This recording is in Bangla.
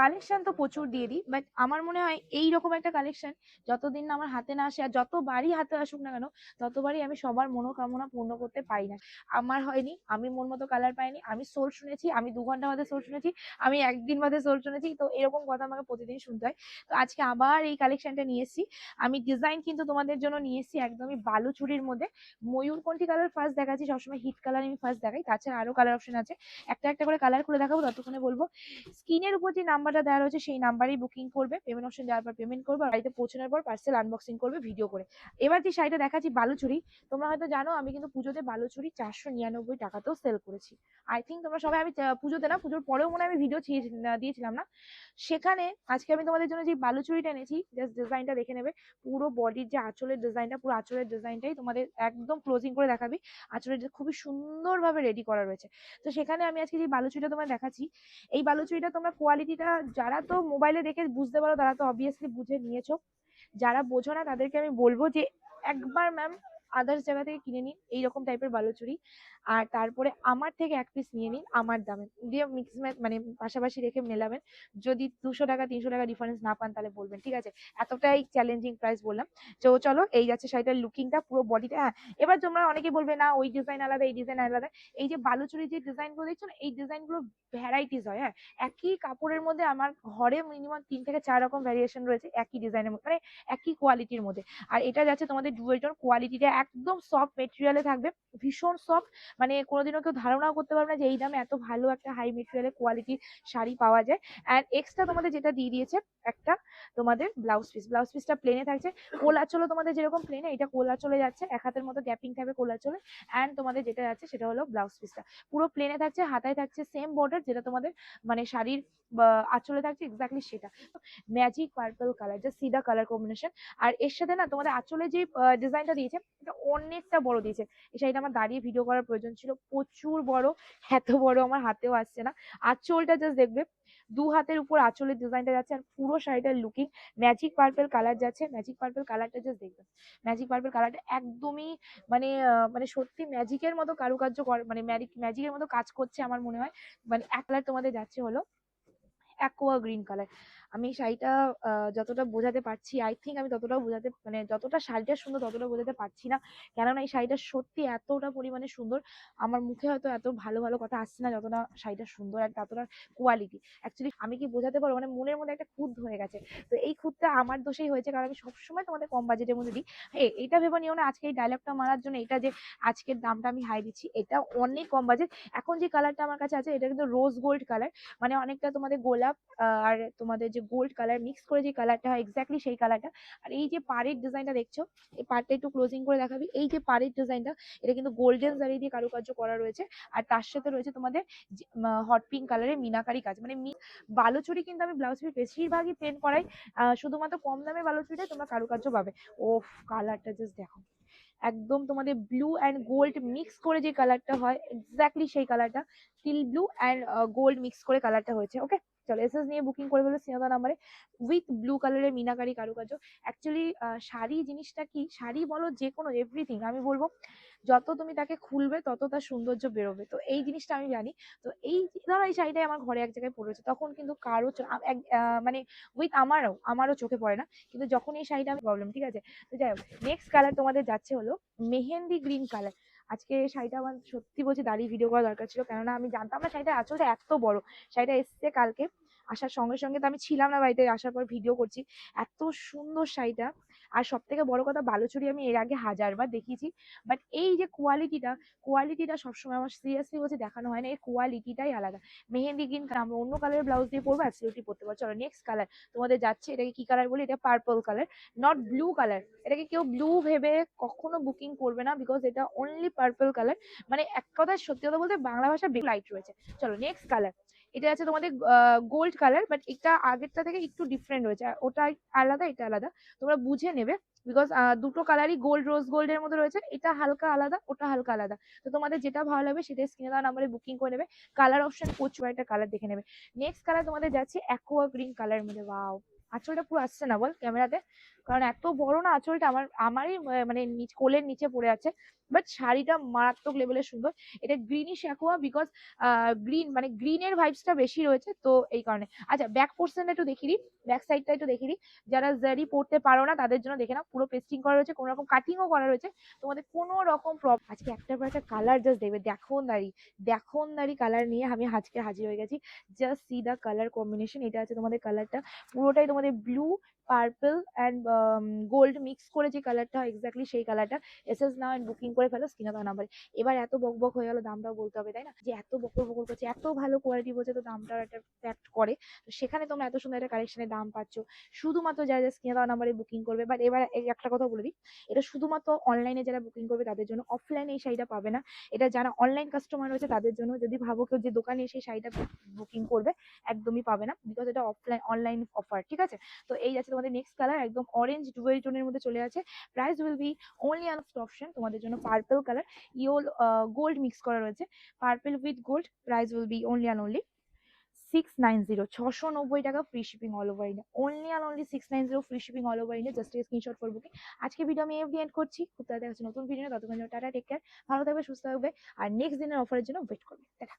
কালেকশন তো প্রচুর দিয়ে দিই বাট আমার মনে হয় এই রকম একটা কালেকশন যতদিন না আমার হাতে না আসে আর যতবারই হাতে আসুক না কেন ততবারই আমি সবার মনোকামনা পূর্ণ করতে পারি না। আমার হয়নি আমি মন মতো কালার পাইনি আমি সোল শুনেছি আমি দু ঘণ্টা বাদে সোল শুনেছি আমি একদিন বাদে সোল শুনেছি তো এরকম কথা আমাকে প্রতিদিন শুনতে হয়। তো আজকে আবার এই কালেকশনটা নিয়ে এসেছি। আমি ডিজাইন কিন্তু তোমাদের জন্য নিয়ে এসেছি একদমই বালুচুরির মধ্যে। ময়ূরকণ্ঠী কালার ফার্স্ট দেখাচ্ছি সবসময় হিট কালার আমি ফার্স্ট দেখাই তাছাড়া আরও কালার অপশন আছে। একটা একটা করে কালার খুলে দেখাবো ততক্ষণে বলব। স্ক্রিনের উপর যে নাম্বারটা দেওয়া রয়েছে, সেই নাম্বারেই বুকিং করবে। পেমেন্ট অপশন দেওয়ার পর পেমেন্ট করবে, আর বাড়িতে পৌঁছানোর পর পার্সেল আনবক্সিং করবে ভিডিও করে। এবার যে শাড়িটা দেখাচ্ছি, বালুচুরি, তোমরা হয়তো জানো, আমি কিন্তু পুজোতে বালুচুরি চারশো নিরানব্বই টাকাতেও সেল করেছি। আই থিঙ্ক তোমরা সবাই, আমি পুজোতে না, পুজোর পরেও মনে আমি ভিডিও দিয়েছিলাম না। সেখানে আজকে আমি তোমাদের জন্য যে বালুচুরিটা এনেছি জাস্ট ডিজাইনটা দেখে নেবে। পুরো বডির যে আঁচলের ডিজাইনটা পুরো আঁচলের ডিজাইনটাই তোমাদের একদম ক্লোজিং করে দেখাবি। আঁচলের খুবই সুন্দরভাবে রেডি করা রয়েছে। তো সেখানে আমি আজকে যে বালুচুরিটা তোমার দেখাচ্ছি, এই বালুচুরিটা তোমরা কোয়ালিটিটা যারা তো মোবাইলে দেখে বুঝতে পারো, তারা তো অবভিয়াসলি বুঝে নিয়েছো। যারা বোঝো না, তাদেরকে আমি বলব যে, একবার ম্যাম আদার্স জায়গা থেকে কিনে নিন, এইরকম টাইপের বালুচুরি। আর তারপরে আমার থেকে এক পিস নিয়ে নিন, আমার দামে। দিয়ে মিক্স মানে পাশাপাশি রেখে মেলাবেন। যদি দুশো টাকা, তিনশো টাকা ডিফারেন্স না পান তাহলে বলবেন, ঠিক আছে? এতটাই চ্যালেঞ্জিং প্রাইস বললাম। তো চলো, এই যাচ্ছে শাড়িটার লুকিংটা পুরো বডিটা হ্যাঁ? এবার তোমরা অনেকে বলবে, না, ওই ডিজাইন আলাদা, এই ডিজাইন আলাদা। এই যে বালুচুরি যে ডিজাইনগুলো দেখছ না, এই ডিজাইনগুলো ভ্যারাইটিস হয় হ্যাঁ? একই কাপড়ের মধ্যে আমার ঘরে মিনিমাম তিন থেকে চার রকম ভ্যারিয়েশন রয়েছে, একই ডিজাইনের মধ্যে মানে একই কোয়ালিটির মধ্যে। আর এটা যাচ্ছে তোমাদের ডুয়েল টোন কোয়ালিটিটা একদম সফট মেটেরিয়ালে থাকবে, ভীষণ সফট মানে কোনোদিনও কেউ ধারণাও করতে পারবে না যে এই দামে এত ভালো একটা হাই মেটেরিয়ালের কোয়ালিটির শাড়ি পাওয়া যায়। অ্যান্ড এক্সট্রা তোমাদের যেটা দিয়ে দিয়েছে, একটা তোমাদের ব্লাউজ পিস ব্লাউজ পিসটা প্লেনে থাকছে। কোলা চলো তোমাদের যেরকম প্লেনে এটা কোলা চলে যাচ্ছে। এক হাতের মতো গ্যাপিং থাকবে কোলা চলে অ্যান্ড তোমাদের যেটা যাচ্ছে সেটা হলো ব্লাউজ পিসটা পুরো প্লেনে থাকছে, হাতায় থাকছে সেম বর্ডার যেটা তোমাদের মানে শাড়ির আঁচলে থাকছে এক্স্যাক্টলি সেটা। ম্যাজিক পার্পল কালার জাস্ট সিদা কালার কম্বিনেশন আর এর সাথে না তোমাদের আঁচলে যে ডিজাইনটা দিয়েছে, এটা অনেকটা বড় দিয়েছে। এই শাড়িটা আমার দাঁড়িয়ে ভিডিও করার প্রয়োজন ছিল। প্রচুর বড়, এত বড় আমার হাতেও আসছে না। আঁচলটা জাস্ট দেখবে, দু হাতের উপর আঁচলের ডিজাইনটা যাচ্ছে আর পুরো শাড়িটার লুকিং ম্যাজিক পার্পল কালার যাচ্ছে। ম্যাজিক পার্পল কালারটা জাস্ট দেখবে। ম্যাজিক পার্পল কালারটা একদমই মানে মানে সত্যি ম্যাজিকের মতো কারুকার্য কর মানে ম্যাজিকের মতো কাজ করছে আমার মনে হয়। মানে এক কালার তোমাদের যাচ্ছে হলো অ্যাকোয়া গ্রিন কালার আমি শাড়িটা যতটা বোঝাতে পারছি আই থিঙ্ক আমি ততটাও বোঝাতে মানে যতটা শাড়িটা সুন্দর ততটা বোঝাতে পারছি না। কেননা এই শাড়িটা সত্যি এতটা পরিমাণে সুন্দর, আমার মুখে হয়তো এত ভালো ভালো কথা আসছে না যতটা শাড়িটা সুন্দর আর ততটা কোয়ালিটি অ্যাকচুয়ালি আমি কি বোঝাতে পারব? মানে মনের মধ্যে একটা খুঁত হয়ে গেছে। তো এই খুঁতটা আমার দোষেই হয়েছে, কারণ আমি সবসময় তোমাদের কম বাজেটের মধ্যে দিই। এটা ভেবে নিও না, আজকে এই ডায়লগটা মারার জন্য এটা যে আজকের দামটা আমি হাই দিচ্ছি, এটা অনেক কম বাজেট এখন যে কালারটা আমার কাছে আছে, এটা কিন্তু রোজ গোল্ড কালার মানে অনেকটা তোমাদের গোলাপ আর তোমাদের যে গোল্ড কালার মিক্স করে যে কালারটা হয় এক্স্যাক্টলি সেই কালারটা আর এই যে পাড়ের ডিজাইনটা দেখছ, এই পাড়টা একটু ক্লোজিং করে দেখাবি। এই যে পাড়ের ডিজাইনটা এটা কিন্তু গোল্ডেন জারি দিয়ে কারুকার্য করা রয়েছে। আর তার সাথে রয়েছে তোমাদের হট পিঙ্ক কালারের মিনাকারি কাজ। মানে বালুচুরি কিন্তু আমি ব্লাউজ পিস বেশিরভাগই প্লেন করাই। শুধুমাত্র কম দামে বালুচুরিটাই তোমরা কারুকার্য পাবে। ওফ কালারটা জাস্ট দেখো। একদম তোমাদের ব্লু অ্যান্ড গোল্ড মিক্স করে যে কালারটা হয় এক্স্যাক্টলি সেই কালারটা teal blue and gold mix করে কালারটা হয়েছে ওকে চলো এসএস নিয়ে বুকিং করে ফেলো সিনাদা নাম্বারে উইথ ব্লু কালারের মিনাকারি কারুকার্য। অ্যাকচুয়ালি শাড়ি জিনিসটা কি? শাড়ি বলো যে কোনো এভরিথিং আমি বলব যত তুমি তাকে খুলবে, তত তার সৌন্দর্য বেরোবে। তো এই জিনিসটা আমি জানি। তো এই ধরো এই শাড়িটাই আমার ঘরে এক জায়গায় পড়েছে, তখন কিন্তু কারও মানে উইথ আমারও আমারও চোখে পড়ে না। কিন্তু যখন এই শাড়িটা আমি প্রবলেম ঠিক আছে? তো যাই হোক নেক্সট কালার তোমাদের যাচ্ছে হলো মেহেন্দি গ্রিন কালার আজকে শাড়িটা আমার সত্যি বলছি দাঁড়িয়ে ভিডিও করা দরকার ছিল, কেননা আমি জানতাম না শাড়িটার আঁচলটা এত বড়। শাড়িটা এসছে কালকে। আসার সঙ্গে সঙ্গে তো আমি ছিলাম না বাড়িতে, আসার পর ভিডিও করছি। এত সুন্দর শাড়িটা। আর সব থেকে বড় কথা, বালুচুরি আমি এর আগে হাজারবার দেখিয়েছি। বাট এই যে কোয়ালিটিটা কোয়ালিটিটা সবসময় আমার সিরিয়াসলি বলছি দেখানো হয় না। এর কোয়ালিটিটাই আলাদা। মেহেন্দি গ্রিন আমরা অন্য কালারের ব্লাউজ দিয়ে পরবো অ্যাবসলিউটলি পরতে পারব চলো নেক্সট কালার তোমাদের যাচ্ছে, এটাকে কি কালার বলি? এটা purple colour not blue colour এটাকে কেউ ব্লু ভেবে কখনো বুকিং করবে না বিকজ এটা অনলি পার্পল কালার মানে এক কথায় সত্যি কথা বলতে বাংলা ভাষা লাইট রয়েছে। চলো নেক্সট কালার এটা আছে তোমাদের গোল্ড কালার বাট এটা আগেরটা থেকে একটু ডিফারেন্ট রয়েছে। ওটা আলাদা, এটা আলাদা। তোমরা বুঝে নেবে বিকজ দুটো কালারই গোল্ড রোজ গোল্ডের মধ্যে রয়েছে। এটা হালকা আলাদা, ওটা হালকা আলাদা। তো তোমাদের যেটা ভালো লাগবে, সেটা স্ক্রিনে দেওয়া নাম্বারে বুকিং করে নেবে। কালার অপশন প্রচুর একটা কালার দেখে নেবে। নেক্সট কালার তোমাদের যাচ্ছে অ্যাকোয়া গ্রিন কালার মধ্যে। ওয়াও আঁচলটা পুরো আসছে না বল ক্যামেরাতে কারণ এত বড় না আঁচলটা আমার, আমারই মানে নিচ, কোলের নিচে পড়ে আছে। বাট শাড়িটা মারাত্মক লেভেলের সুন্দর। এটা গ্রিনিশ অ্যাকোয়া বিকজ গ্রিন মানে গ্রিনের ভাইবসটা বেশি রয়েছে, তো এই কারণে। আচ্ছা ব্যাক পোর্শনটা একটু দেখিয়ে দিই। ব্যাক সাইডটা একটু দেখিয়ে দিই। যারা জারি পড়তে পারো না, তাদের জন্য দেখে নাও। পুরো পেস্টিং করা রয়েছে কোনো রকম কাটিংও করা রয়েছে। তোমাদের কোনো রকম প্রবলেম আজকে একটার পর একটা কালার জাস্ট দেখবে দেখো দাঁড়ি দেখো দাঁড়ি কালার নিয়ে আমি আজকে হাজির হয়ে গেছি। Just see the colour combination এটা আছে তোমাদের কালারটা পুরোটাই তোমাদের blue purple and gold mix করে যে কালারটা হয় এক্স্যাক্টলি সেই কালারটা এস এস নাও বুকিং করে ফেলো স্ক্রিনে দেওয়া নাম্বারে এবার এত বক বক হয়ে গেল দামটাও বলতে হবে, তাই না? যে এত বকর বকর করছে, এত ভালো কোয়ালিটি বলছে, তো দামটাও একটা ফ্যাক্ট করে। তো সেখানে তোমরা এত সুন্দর একটা কালেকশনের দাম পাচ্ছ। শুধুমাত্র যারা যারা স্ক্রিনে দেওয়া নাম্বারে বুকিং করবে বাট এবার একটা কথা বলে দিই, এটা শুধুমাত্র অনলাইনে যারা বুকিং করবে, তাদের জন্য অফলাইনে এই শাড়িটা পাবে না। এটা যারা অনলাইন কাস্টমার রয়েছে, তাদের জন্য যদি ভাবো কেউ যে দোকানে এসে শাড়িটা বুকিং করবে, একদমই পাবে না বিকজ এটা অফলাইন অনলাইন অফার ঠিক আছে? তো এই যাচ্ছে তোমাদের নেক্সট কালার একদম অরেঞ্জ ডুয়েল টোনের মধ্যে চলে আছে। Price will be only on option তোমাদের জন্য purple colour yellow gold mix করা রয়েছে। Purple with gold price will be only and only six nine zero ছশো নব্বই টাকা free shipping all over India only and only six nine zero free shipping all over India just screenshot for booking আজকে ভিডিও আমি এফডি এন্ড করছি। খুব তাড়াতাড়ি নতুন ভিডিও ততক্ষণ টাটা টেক কেয়ার ভালো থাকবে, সুস্থ থাকবে। আর নেক্সট দিনের অফারের জন্য ওয়েট করবে। দেখা